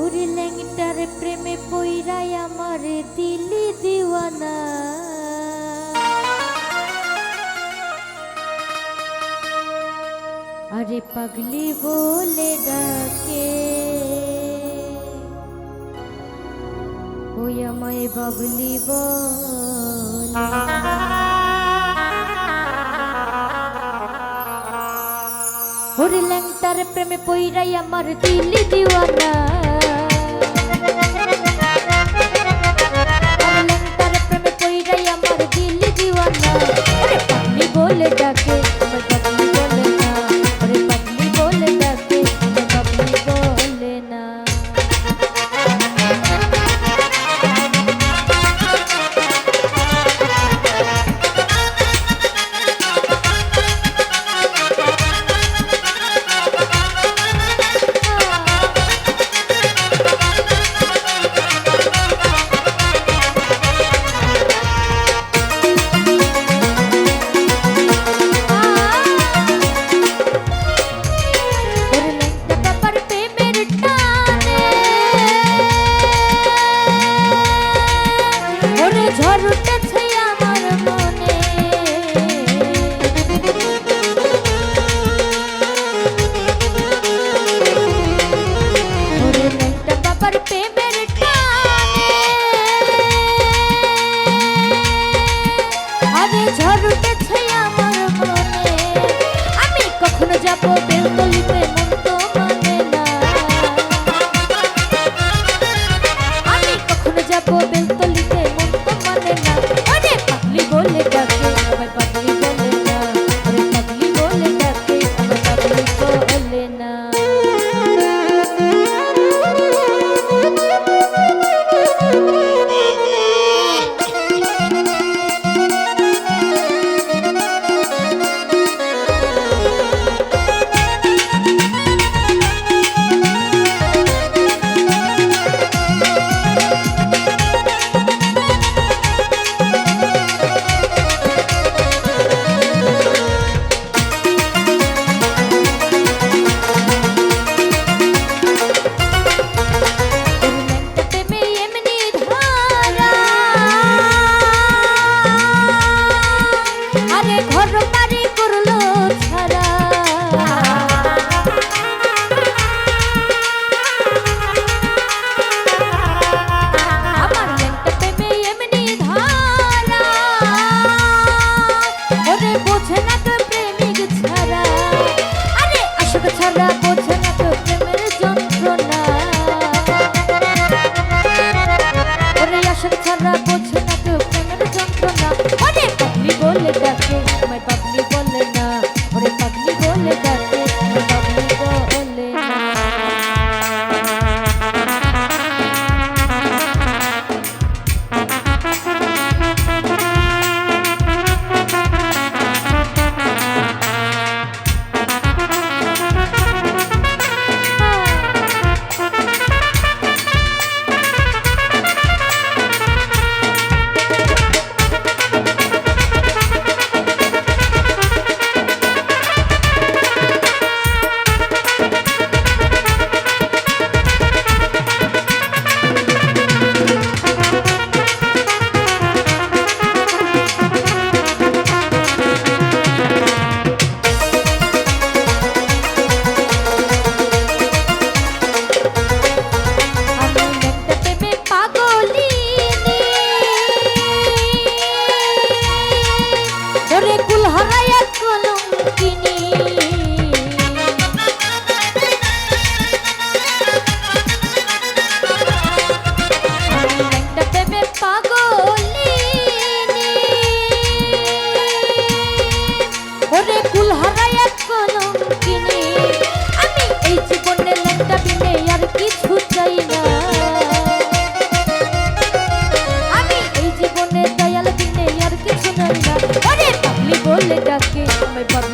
ওর ল্যাংটার প্রেমে পইরাই আমার দিলি দিওয়ানা। আরে পাগলি বলে ডাকে, ওই আমায় বাবলি বলে। ஒரு லங் தரப்பிரமே போயிரை அமர் தில்லி திவானா আমার দিল দিওয়ানা। terhadap কুল হারাইয়া কলম Bye-bye.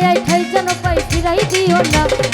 সময় ঠাই যেন পাই ফিরাই দিও না।